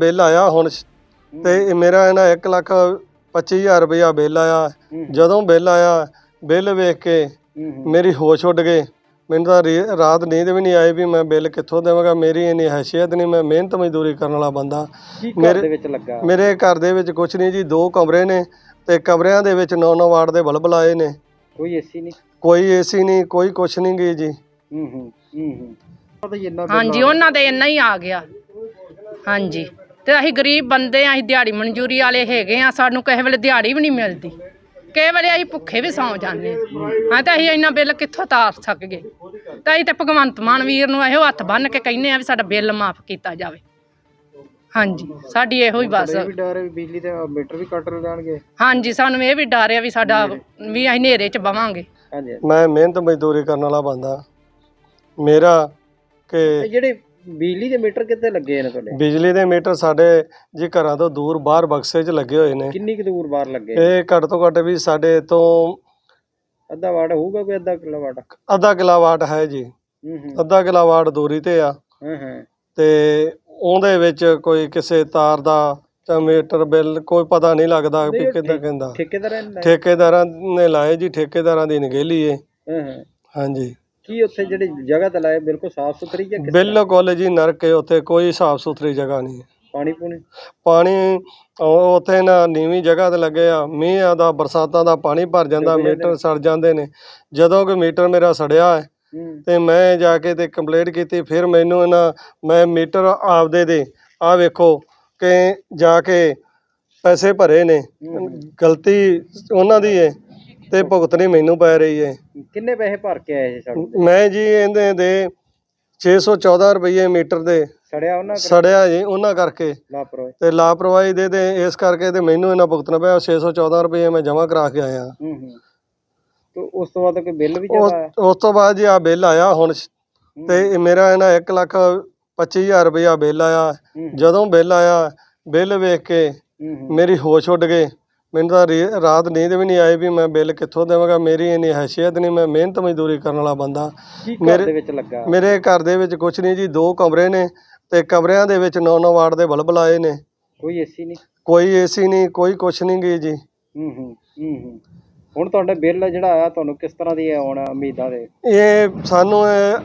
Bill ਆਇਆ ਹੁਣ ਸ਼- ਤੇ ਇਹ ਮੇਰਾ ਇਹਨਾਂ 1 ਲੱਖ 25000 ਰੁਪਇਆ ਬਿੱਲ ਆਇਆ। ਜਦੋਂ ਬਿੱਲ ਆਇਆ ਬਿੱਲ ਵੇਖ ਕੇ ਮੇਰੀ ਹੋਸ਼ ਉੱਡ ਗਈ। ਮੈਨੂੰ ਤਾਂ ਰੇ- ਰਾਤ ਨੀਂਦ ਵੀ ਨਹੀਂ ਆਈ ਵੀ ਮੈਂ ਬਿੱਲ ਕਿੱਥੋਂ ਦੇਵਾਂਗਾ ਮੇਰੀ ਇੰਨੀ ਹੈਸੀਅਤ ਨਹੀਂ ਮੈਂ ਮਿਹਨਤ ਮਜ਼ਦੂਰੀ ਕਰਨ ਵਾਲਾ ਬੰਦਾ। ਕੀ ਘਰ ਮੇਰੇ- ਦੇ ਵਿੱਚ ਲੱਗਾ? ਮੇਰੇ ਘਰ ਦੇ ਵਿੱਚ ਕੁਝ ਨਹੀਂ ਜੀ ਦੋ ਕਮਰੇ ਨੇ ਤੇ ਕਮਰਿਆਂ ਦੇ ਵਿੱਚ 9-9 ਵਾਟ ਦੇ ਬਲਬ ਲਾਏ ਨੇ। ਕੋਈ ਏਸੀ ਨਹੀਂ? ਕੋਈ ਏਸੀ ਨਹੀਂ ਕੋਈ ਕੁਛ ਨਹੀਂ ਗਈ ਜੀ। ਹੂੰ ਹੂੰ ਹੂੰ ਹੂੰ। ਪਤਾ ਹੀ ਇੰਨਾ ਹਾਂਜੀ ਉਹਨਾਂ ਦੇ ਇੰਨਾ ਹੀ ਆ ਗਿਆ। ਹਾਂਜੀ। ਤੇ ਅਸੀਂ ਗਰੀਬ ਬੰਦੇ ਆ ਅਸੀਂ ਦਿਹਾੜੀ ਮਨਜ਼ੂਰੀ ਵਾਲੇ ਹੈਗੇ ਆ ਸਾਨੂੰ ਕਿਸੇ ਵੇਲੇ ਦਿਹਾੜੀ ਵੀ ਨਹੀਂ ਮਿਲਦੀ। ਕਿਸੇ ਵੇਲੇ ਅਸੀਂ ਭੁੱਖੇ ਵੀ ਸੌਂ ਜਾਂਦੇ ਹਾਂ ਹਾਂ ਤਾਂ ਅਸੀਂ ਇੰਨਾ ਬਿੱਲ ਕਿੱਥੋਂ ਤਾਰ ਸਕਗੇ ਤਾਂ ਅਸੀਂ ਤੇ ਭਗਵੰਤ ਮਾਨ ਵੀਰ ਨੂੰ ਇਹੋ ਹੱਥ ਬੰਨ ਕੇ ਕਹਿੰਦੇ ਆ ਵੀ ਸਾਡਾ ਬਿੱਲ ਮਾਫ ਕੀਤਾ ਜਾਵੇ। ਹਾਂਜੀ ਸਾਡੀ ਇਹੋ ਹੀ ਬਸ। ਇਹ ਵੀ ਡਰ ਹੈ ਵੀ ਬਿਜਲੀ ਦੇ ਮੀਟਰ ਵੀ ਕੱਟ ਜਾਣਗੇ। ਹਾਂਜੀ ਸਾਨੂੰ ਇਹ ਵੀ ਡਰ ਆ ਵੀ ਸਾਡਾ ਵੀ ਅਸੀਂ ਹਨੇਰੇ 'ਚ ਬਵਾਂਗੇ। ਹਾਂਜੀ। ਮੈਂ ਮਿਹਨਤ ਮਜ਼ਦੂਰੀ ਕਰਨ ਵਾਲਾ ਬੰਦਾ। ਮੇਰਾ ਕਿ ਜਿਹੜੇ ਬਿਜਲੀ ਦੇ ਮੀਟਰ ਕਿੱਥੇ ਲੱਗੇ ਨੇ ਤੁਹਾਡੇ? ਬਿਜਲੀ ਦੇ ਮੀਟਰ ਸਾਡੇ ਜੀ ਘਰਾਂ ਤੋਂ ਦੂਰ ਬਾਹਰ ਬਕਸੇ 'ਚ ਲੱਗੇ ਹੋਏ ਨੇ। ਕਿੰਨੀ ਕੁ ਦੂਰ ਬਾਹਰ ਲੱਗੇ? ਇਹ ਘੱਟ ਤੋਂ ਘੱਟ ਵੀ ਸਾਡੇ ਤੋਂ ਅੱਧਾ ਵਾਟ ਹੋਊਗਾ ਕੋਈ ਅੱਧਾ ਕਿਲੋ ਵਾਟ ਅੱਧਾ ਕਿਲਾਵਾਟ ਹੈ ਜੀ। ਹੂੰ ਹੂੰ। ਅੱਧਾ ਕਿਲਾਵਾਟ ਦੂਰੀ ਤੇ ਆ। ਹਾਂ ਹਾਂ। ਤੇ ਉਹਦੇ ਵਿੱਚ ਕੋਈ ਕਿਸੇ ਤਾਰ ਦਾ ਜਾਂ ਮੀਟਰ ਬਿੱਲ ਕੋਈ ਪਤਾ ਨਹੀਂ ਲੱਗਦਾ ਵੀ ਨਹੀਂ, ਉਹ ਕਿੱਦਾਂ ਠੇ- ਕਹਿੰਦਾ ਠੇਕੇਦਾਰਾਂ ਨੇ ਲਾਏ? ਠੇਕੇਦਾਰਾਂ ਨੇ ਲਾਏ ਜੀ ਠੇਕੇਦਾਰਾਂ ਦੀ ਨਗੇਲੀ ਏ। ਹਾਂ ਹਾਂ। ਹਾਂਜੀ। ਹਾਂਜੀ ਉੱਥੇ ਜਿਹੜੀ ਜਗ੍ਹਾ ਤੇ ਲਾਏ? ਬਿਲਕੁਲ ਸਾਫ਼ ਸੁਥਰੀ ਜਾਂ ਕਿਸ ਤਰ੍ਹਾਂ? ਬਿਲਕੁਲ ਜੀ ਨਰਕ ਏ ਉੱਥੇ ਕੋਈ ਸਾਫ਼ ਸੁਥਰੀ ਜਗ੍ਹਾ ਨਹੀਂ ਹੈ। ਪਾਣੀ ਪੂਣੀ? ਪਾਣੀ ਉਹ ਉੱਥੇ ਨਾ ਨੀਵੀਂ ਜਗ੍ਹਾ ਤੇ ਲੱਗੇ ਆ ਮੀਂਹ ਦਾ ਬਰਸਾਤਾਂ ਦਾ ਪਾਣੀ ਭਰ ਜਾਂਦਾ ਡੁੱਬ ਜਾਂਦੇ ਮੀਟਰ ਸੜ ਜਾਂਦੇ ਨੇ। ਜਦੋਂ ਕਿ ਮੀਟਰ ਮੇਰਾ ਸੜਿਆ ਹੈ ਹੂੰ। ਤੇ ਮੈਂ ਜਾ ਕੇ ਤੇ ਕੰਪਲੇਂਟ ਕੀਤੀ ਫਿਰ ਮੈਨੂੰ ਇਹਨਾਂ ਮੈਂ ਮੀਟਰ ਆਪਦੇ ਦੇ ਆ ਵੇਖੋ ਕਿ ਜਾ ਕੇ ਪੈਸੇ ਭਰੇ ਨੇ। ਗਲਤੀ ਉਹਨਾਂ ਦੀ ਹੈ। ਤੇ ਭੁਗਤਣੀ ਮੈਨੂੰ ਪੈ ਰਹੀ ਹੈ ਕਿੰਨੇ ਪੈਸੇ ਭਰ ਕੇ ਆਏ ਸੀ ਸਾਡੇ ਮੈਂ ਜੀ ਇਹਦੇ ਦੇ 614 ਰੁਪਏ ਮੀਟਰ ਦੇ ਸੜਿਆ ਉਹਨਾਂ ਸੜਿਆ ਜੀ ਉਹਨਾਂ ਕਰਕੇ। ਲਾਪਰਵਾਹੀ? ਤੇ ਲਾਪਰਵਾਹੀ ਦੇ ਤੇ ਇਸ ਕਰਕੇ ਤੇ ਮੈਨੂੰ ਇਹਨਾਂ ਭੁਗਤਣਾ ਪਿਆ 614 ਰੁਪਏ ਮੈਂ ਜਮ੍ਹਾਂ ਕਰਾ ਕੇ ਆਇਆ। ਹੂੰ ਹੂੰ। ਤੇ ਉਸ ਤੋਂ ਬਾਅਦ ਕੋਈ ਬਿੱਲ ਵੀ ਉਸ ਜ਼ਿਆਦਾ ਆਇਆ? ਉਸ ਤੋਂ ਬਾਅਦ ਜੀ ਆ ਬਿੱਲ ਆਇਆ ਹੁਣ ਸ਼- ਤੇ ਇਹ ਮੇਰਾ ਇਹਨਾਂ 1 ਲੱਖ 25000 ਰੁਪਇਆ ਬਿੱਲ ਆਇਆ। ਹੂੰ। ਜਦੋਂ ਬਿੱਲ ਆਇਆ ਬਿੱਲ ਵੇਖ ਕੇ ਹੂੰ ਹੂੰ। ਮੇਰੀ ਹੋਸ਼ ਉੱਡ ਗਈ। ਮੈਨੂੰ ਤਾਂ ਰੇ- ਰਾਤ ਨੀਂਦ ਵੀ ਨਹੀਂ ਆਈ ਵੀ ਮੈਂ ਬਿੱਲ ਕਿੱਥੋਂ ਦੇਵਾਂਗਾ ਮੇਰੀ ਇੰਨੀ ਹੈਸੀਅਤ ਨਹੀਂ ਮੈਂ ਮਿਹਨਤ ਮਜ਼ਦੂਰੀ ਕਰਨ ਵਾਲਾ ਬੰਦਾ। ਕੀ ਘਰ ਮੇਰੇ- ਦੇ ਵਿੱਚ ਲੱਗਾ? ਮੇਰੇ ਘਰ ਦੇ ਵਿੱਚ ਕੁਝ ਨਹੀਂ ਜੀ ਦੋ ਕਮਰੇ ਨੇ ਤੇ ਕਮਰਿਆਂ ਦੇ ਵਿੱਚ 9-9 ਵਾਟ ਦੇ ਬਲਬ ਲਾਏ ਨੇ। ਕੋਈ ਏਸੀ ਨਹੀਂ? ਕੋਈ ਏਸੀ ਨਹੀਂ ਕੋਈ ਕੁਛ ਨਹੀਂ ਗਈ ਜੀ। ਹੂੰ ਹੂੰ ਹੂੰ ਹੂੰ। ਹੁਣ ਤੁਹਾਡਾ ਬਿੱਲ ਜਿਹੜਾ ਆਇਆ ਤੁਹਾਨੂੰ ਕਿਸ ਤਰ੍ਹਾਂ ਦੀ ਹੁਣ ਉਮੀਦਾਂ ਦੇ? ਇਹ ਸਾਨੂੰ ਇਹ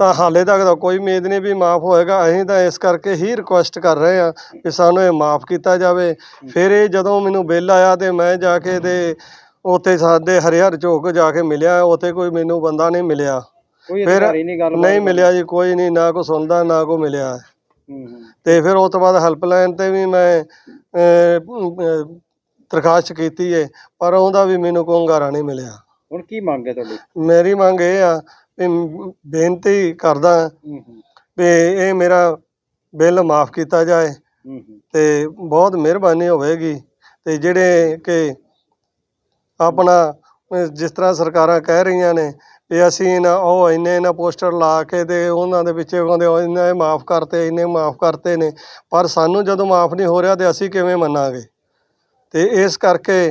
ਤਾਂ ਹਾਲੇ ਤੱਕ ਤਾਂ ਕੋਈ ਉਮੀਦ ਨਹੀਂ ਵੀ ਮਾਫ ਹੋਏਗਾ। ਅਸੀਂ ਤਾਂ ਇਸ ਕਰਕੇ ਹੀ ਰਿਕੁਐਸਟ ਕਰ ਰਹੇ ਹਾਂ ਕਿ ਸਾਨੂੰ ਇਹ ਮਾਫ ਕੀਤਾ ਜਾਵੇ। ਫਿਰ ਇਹ ਜਦੋਂ ਮੈਨੂੰ ਬਿੱਲ ਆਇਆ ਤੇ ਮੈਂ ਜਾ ਕੇ ਤੇ ਉੱਥੇ ਸਾਡੇ ਹਰਿਹਰ ਚੌਕ ਜਾ ਕੇ ਮਿਲਿਆ। ਉੱਥੇ ਕੋਈ ਮੈਨੂੰ ਬੰਦਾ ਨਹੀਂ ਮਿਲਿਆ। ਕੋਈ ਫਿਰ ਅਧਿਕਾਰੀ ਨਹੀਂ ਗੱਲ ਨਹੀਂ ਮਿਲਿਆ ਜੀ ਕੋਈ ਨਹੀਂ ਨਾ ਕੋਈ ਸੁਣਦਾ ਨਾ ਕੋਈ ਮਿਲਿਆ। ਤੇ ਫਿਰ ਉਸ ਤੋਂ ਬਾਅਦ ਹੈਲਪਲਾਈਨ ਤੇ ਵੀ ਮੈਂ ਦਰਖਾਸਤ ਕੀਤੀ ਹੈ ਪਰ ਉਹਦਾ ਵੀ ਮੈਨੂੰ ਕੋਈ ਹੁੰਗਾਰਾ ਨਹੀਂ ਮਿਲਿਆ। ਹੁਣ ਕੀ ਮੰਗ ਹੈ ਤੁਹਾਡੀ? ਮੇਰੀ ਮੰਗ ਇਹ ਆ ਵੀ ਬੇਨਤੀ ਕਰਦਾ ਵੀ ਇਹ ਮੇਰਾ ਬਿੱਲ ਮਾਫ ਕੀਤਾ ਜਾਏ ਤੇ ਬਹੁਤ ਮਿਹਰਬਾਨੀ ਹੋਵੇਗੀ ਤੇ ਜਿਹੜੇ ਕਿ ਆਪਣਾ ਜਿਸ ਤਰ੍ਹਾਂ ਸਰਕਾਰਾਂ ਕਹਿ ਰਹੀਆਂ ਨੇ ਵੀ ਅਸੀਂ ਇਹਨਾਂ ਉਹ ਇੰਨੇ ਇਹਨਾਂ ਪੋਸਟਰ ਲਾ ਕੇ ਤੇ ਉਹਨਾਂ ਦੇ ਵਿੱਚ ਕਹਿੰਦੇ ਇੰਨੇ ਮਾਫ ਕਰਤੇ ਇੰਨੇ ਮਾਫ ਕਰਤੇ ਨੇ ਪਰ ਸਾਨੂੰ ਜਦੋਂ ਮਾਫ ਨਹੀਂ ਹੋ ਰਿਹਾ ਤੇ ਅਸੀਂ ਕਿਵੇਂ ਮੰਨਾਂਗੇ? ਤੇ ਇਸ ਕਰਕੇ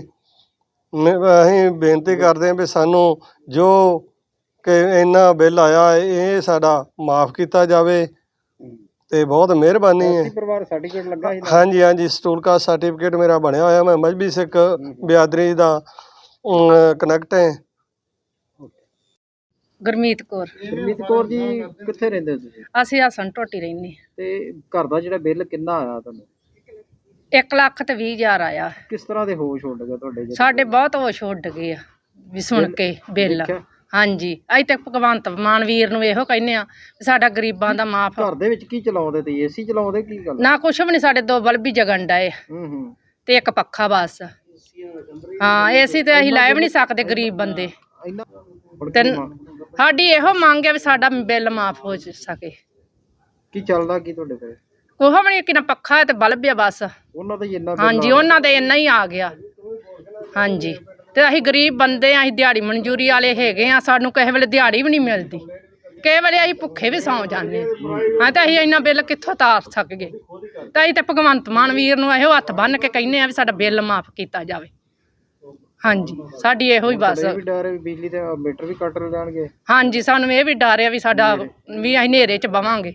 ਅਸੀਂ ਬੇਨਤੀ ਕਰਦੇ ਹਾਂ ਵੀ ਸਾਨੂੰ ਜੋ ਕਿ ਇੰਨਾ ਬਿੱਲ ਆਇਆ ਇਹ ਸਾਡਾ ਮਾਫ ਕੀਤਾ ਜਾਵੇ। ਤੇ ਬਹੁਤ ਮਿਹਰਬਾਨੀ ਹੈ। ਪਰਿਵਾਰ ਸਰਟੀਫਿਕੇਟ ਲੱਗਾ ਸੀ? ਹਾਂਜੀ ਹਾਂਜੀ ਸਟੂਲ ਕਾਸਟ ਸਰਟੀਫਿਕੇਟ ਮੇਰਾ ਬਣਿਆ ਹੋਇਆ। ਮੈਂ ਮਜਬੀ ਸਿੱਖ ਬਿਆਦਰੀ ਦਾ ਕਨੈਕਟ ਹੈ। ਗੁਰਮੀਤ ਕੌਰ। ਗੁਰਮੀਤ ਕੌਰ ਜੀ ਕਿੱਥੇ ਰਹਿੰਦੇ ਹੋ ਤੁਸੀਂ? ਅਸੀਂ ਹਸਨ ਟੋਟੀ ਰਹਿੰਦੇ ਤੇ ਘਰ ਦਾ ਜਿਹੜਾ ਬਿੱਲ ਕਿੰਨਾ ਆਇਆ ਤੁਹਾਨੂੰ? 1 ਲੱਖ ਤੇ 20 ਹਜ਼ਾਰ ਆਇਆ। ਕਿਸ ਤਰ੍ਹਾਂ ਦੇ ਹੋਸ਼ ਉੱਡ ਗਏ ਤੁਹਾਡੇ? ਸਾਡੇ ਬਹੁਤ ਹੋਸ਼ ਉੱਡ ਗਏ ਆ ਵੀ ਸੁਣ ਕੇ ਬਿੱਲ? ਹਾਂਜੀ ਅਜ ਤੱਕ ਭਗਵੰਤ ਮਾਨ ਵੀਰ ਨੂੰ ਇਹੋ ਕਹਿੰਦੇ ਆ ਵੀ ਸਾਡਾ ਗਰੀਬਾਂ ਦਾ ਮਾਫ ਘਰ ਦੇ ਵਿੱਚ ਕੀ ਚਲਾਉਂਦੇ ਤੇ ਏਸੀ ਚਲਾਉਂਦੇ ਕੀ ਗੱਲ? ਨਾ ਕੁਛ ਵੀ ਨਹੀਂ ਸਾਡੇ ਦੋ ਬਲਬ ਹੀ ਜਗਣ ਡਏ। ਹੂੰ ਹੂੰ। ਤੇ ਇੱਕ ਪੱਖਾ ਬਸ। ਹਾਂ ਏਸੀ ਤੇ ਅਸੀਂ ਵੀ ਨਹੀਂ ਸਕਦੇ ਗਰੀਬ ਬੰਦੇ। ਇੰਨਾ ਤੇ ਕੀ ਸਾਡੀ ਇਹੋ ਮੰਗ ਹੈ ਵੀ ਸਾਡਾ ਬਿੱਲ ਮਾਫ ਹੋ ਜ- ਸਕੇ। ਕੀ ਚੱਲਦਾ ਕੀ ਤੁਹਾਡੇ ਕੋਲ? ਕੋਹ ਵੀ ਨਹੀਂ ਕਿਨਾ ਪੱਖਾ ਤੇ ਬਲਬ ਆ ਬਸ। ਉਹਨਾਂ ਦਾ ਹੀ ਇੰਨਾ ਬਿੱਲ ਹਾਂਜੀ ਉਹਨਾਂ ਦੇ ਇੰਨਾ ਹੀ ਆ ਗਿਆ। ਹਾਂਜੀ। ਤੇ ਅਸੀਂ ਗਰੀਬ ਬੰਦੇ ਆ ਅਸੀਂ ਦਿਹਾੜੀ ਮਨਜ਼ੂਰੀ ਵਾਲੇ ਹੈਗੇ ਆ ਸਾਨੂੰ ਕਿਸੇ ਵੇਲੇ ਦਿਹਾੜੀ ਵੀ ਨਹੀਂ ਮਿਲਦੀ। ਕਿਸੇ ਵੇਲੇ ਅਸੀਂ ਭੁੱਖੇ ਵੀ ਸੌਂ ਜਾਂਦੇ ਹਾਂ ਹਾਂ ਤਾਂ ਅਸੀਂ ਇੰਨਾ ਬਿੱਲ ਕਿੱਥੋਂ ਤਾਰ ਸਕਗੇ ਤਾਂ ਅਸੀਂ ਤੇ ਭਗਵੰਤ ਮਾਨ ਵੀਰ ਨੂੰ ਇਹੋ ਹੱਥ ਬੰਨ ਕੇ ਕਹਿੰਦੇ ਆ ਵੀ ਸਾਡਾ ਬਿੱਲ ਮਾਫ ਕੀਤਾ ਜਾਵੇ। ਹਾਂਜੀ ਸਾਡੀ ਇਹੋ ਹੀ ਬਸ। ਇਹ ਵੀ ਡਰ ਹੈ ਵੀ ਬਿਜਲੀ ਦੇ ਮੀਟਰ ਵੀ ਕੱਟ ਜਾਣਗੇ। ਹਾਂਜੀ ਸਾਨੂੰ ਇਹ ਵੀ ਡਰ ਆ ਵੀ ਸਾਡਾ ਵੀ ਅਸੀਂ ਹਨੇਰੇ 'ਚ ਬਵਾਂਗੇ।